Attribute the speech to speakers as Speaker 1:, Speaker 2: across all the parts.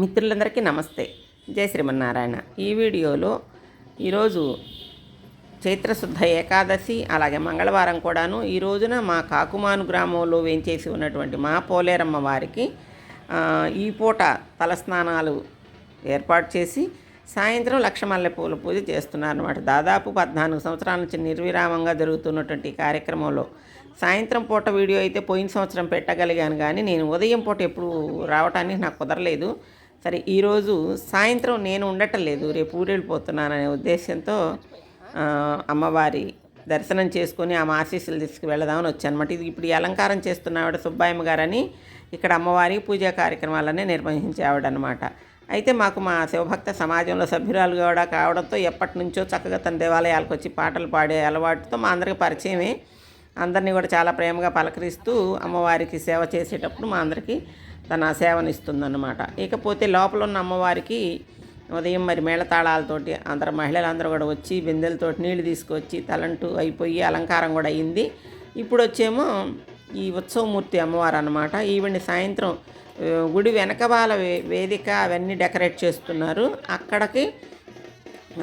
Speaker 1: మిత్రులందరికీ నమస్తే. జై శ్రీమన్నారాయణ. ఈ వీడియోలో ఈరోజు చైత్రశుద్ధ ఏకాదశి అలాగే మంగళవారం కూడాను ఈ రోజున మా కాకుమాను గ్రామంలో వేంచేసి ఉన్నటువంటి మా పోలేరమ్మ వారికి ఈ పూట తలస్నానాలు ఏర్పాటు చేసి సాయంత్రం లక్షమల్లె పూల పూజ చేస్తున్నారు అనమాట దాదాపు పద్నాలుగు సంవత్సరాల నుంచి నిర్విరామంగా జరుగుతున్నటువంటి కార్యక్రమంలో సాయంత్రం పూట వీడియో అయితే పోయిన సంవత్సరం పెట్టగలిగాను కానీ నేను ఉదయం పూట ఎప్పుడు రావడానికి నాకు కుదరలేదు. సరే ఈరోజు సాయంత్రం నేను ఉండటం లేదు. రేపు ఊరెళ్ళిపోతున్నాననే ఉద్దేశంతో అమ్మవారి దర్శనం చేసుకొని ఆమె ఆశీస్సులు తీసుకు వెళదామని వచ్చానమాట. ఇది ఇప్పుడు ఈ అలంకారం చేస్తున్న ఆవిడ సుబ్బాయమ్మ గారని ఇక్కడ అమ్మవారికి పూజా కార్యక్రమాలనే నిర్వహించేవాడనమాట అయితే మాకు మా శివభక్త సమాజంలో సభ్యురాలు కూడా కావడంతో ఎప్పటి నుంచో చక్కగా తన దేవాలయాలకు వచ్చి పాటలు పాడే అలవాటుతో మా అందరికి పరిచయమే. అందరినీ కూడా చాలా ప్రేమగా పలకరిస్తూ అమ్మవారికి సేవ చేసేటప్పుడు మా అందరికీ తన సేవనిస్తుందన్నమాట. ఇకపోతే లోపల ఉన్న అమ్మవారికి ఉదయం మరి మేళతాళాలతోటి అందరు మహిళలందరూ కూడా వచ్చి బిందెలతోటి నీళ్ళు తీసుకొచ్చి తలంటూ అయిపోయి అలంకారం కూడా అయింది. ఇప్పుడు వచ్చేమో ఈ ఉత్సవమూర్తి అమ్మవారు అనమాట ఈవిడ సాయంత్రం గుడి వెనకబాల వే వేదిక అవన్నీ డెకరేట్ చేస్తున్నారు. అక్కడికి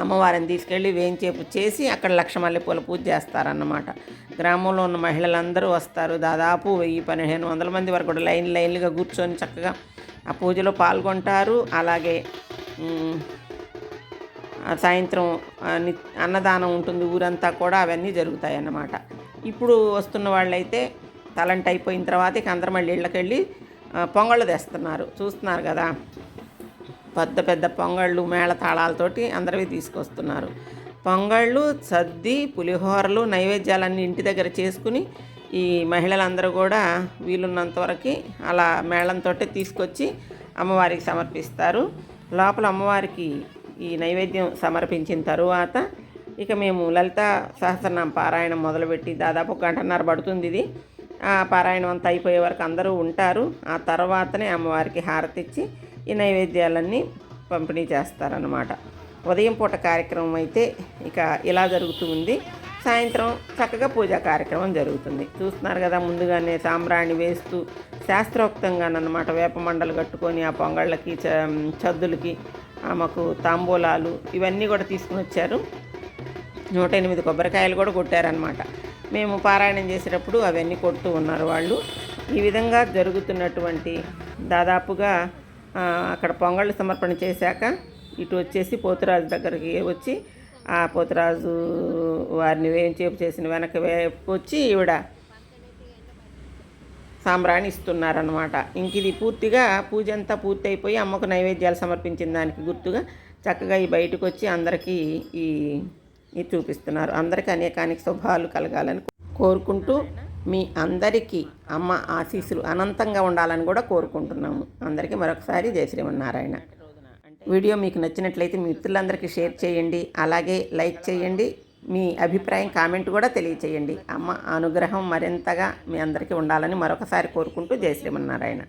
Speaker 1: అమ్మవారిని తీసుకెళ్ళి వేయించేపు చేసి అక్కడ లక్ష పూల పూజ చేస్తారన్నమాట. గ్రామంలో ఉన్న మహిళలందరూ వస్తారు. దాదాపు వెయ్యి పదిహేను వందల మంది వరకు కూడా లైన్ లైన్లుగా కూర్చొని చక్కగా ఆ పూజలో పాల్గొంటారు. అలాగే సాయంత్రం ని- అన్నదానం ఉంటుంది. ఊరంతా కూడా అవన్నీ జరుగుతాయి అన్నమాట ఇప్పుడు వస్తున్న వాళ్ళైతే తలంట అయిపోయిన తర్వాత ఇక అందరం మళ్ళీ ఇళ్ళకెళ్ళి పొంగళ్ళు తెస్తున్నారు. చూస్తున్నారు కదా? పెద్ద పెద్ద పొంగళ్ళు మేళ తాళాలతోటి అందరివి తీసుకొస్తున్నారు. పొంగళ్ళు సద్ది పులిహోరలు నైవేద్యాలన్నీ ఇంటి దగ్గర చేసుకుని ఈ మహిళలందరూ కూడా వీలున్నంత వరకు అలా మేళంతో తీసుకొచ్చి అమ్మవారికి సమర్పిస్తారు. లోపల అమ్మవారికి ఈ నైవేద్యం సమర్పించిన తరువాత ఇక మేము లలిత సహస్రనామ పారాయణం మొదలుపెట్టి దాదాపు గంటన్నర పడుతుంది ఇది. ఆ పారాయణం అంతా అయిపోయే వరకు అందరూ ఉంటారు. ఆ తర్వాతనే అమ్మవారికి హారతి ఇచ్చి ఈ నైవేద్యాలన్నీ పంపిణీ చేస్తారన్నమాట. ఉదయం పూట కార్యక్రమం అయితే ఇక ఇలా జరుగుతూ ఉంది. సాయంత్రం చక్కగా పూజా కార్యక్రమం జరుగుతుంది. చూస్తున్నారు కదా ముందుగానే సాంబ్రాణి వేస్తూ శాస్త్రోక్తంగానమాట వేప మండలు కట్టుకొని ఆ పొంగళ్ళకి చ చద్దులకి ఆమెకు తాంబూలాలు ఇవన్నీ కూడా తీసుకుని వచ్చారు. నూట ఎనిమిది కొబ్బరికాయలు కూడా కొట్టారనమాట మేము పారాయణం చేసేటప్పుడు అవన్నీ కొడుతూ ఉన్నారు వాళ్ళు. ఈ విధంగా జరుగుతున్నటువంటి దాదాపుగా అక్కడ పొంగళ్ళు సమర్పణ చేశాక ఇటు వచ్చేసి పోతురాజు దగ్గరికి వచ్చి ఆ పోతురాజు వారిని వేయించేపు చేసిన వెనక వైపు వచ్చి ఈవిడ సాంబ్రాణి ఇస్తున్నారనమాట ఇంక ఇది పూర్తిగా పూజ అంతా పూర్తి అయిపోయి అమ్మకు నైవేద్యాలు సమర్పించిన దానికి గుర్తుగా చక్కగా ఈ బయటకు వచ్చి అందరికీ ఈ ఇది చూపిస్తున్నారు. అందరికీ అనేకానికి శుభాలు కలగాలని కోరుకుంటూ మీ అందరికీ అమ్మ ఆశీస్సులు అనంతంగా ఉండాలని కూడా కోరుకుంటున్నాము. అందరికీ మరొకసారి జయ శ్రీమన్నారాయణ. వీడియో మీకు నచ్చినట్లయితే మీ మిత్రులందరికీ షేర్ చేయండి అలాగే లైక్ చేయండి మీ అభిప్రాయం కామెంట్ కూడా తెలియచేయండి. అమ్మ అనుగ్రహం మరింతగా మీ అందరికీ ఉండాలని మరొకసారి కోరుకుంటూ జయ శ్రీమన్నారాయణ.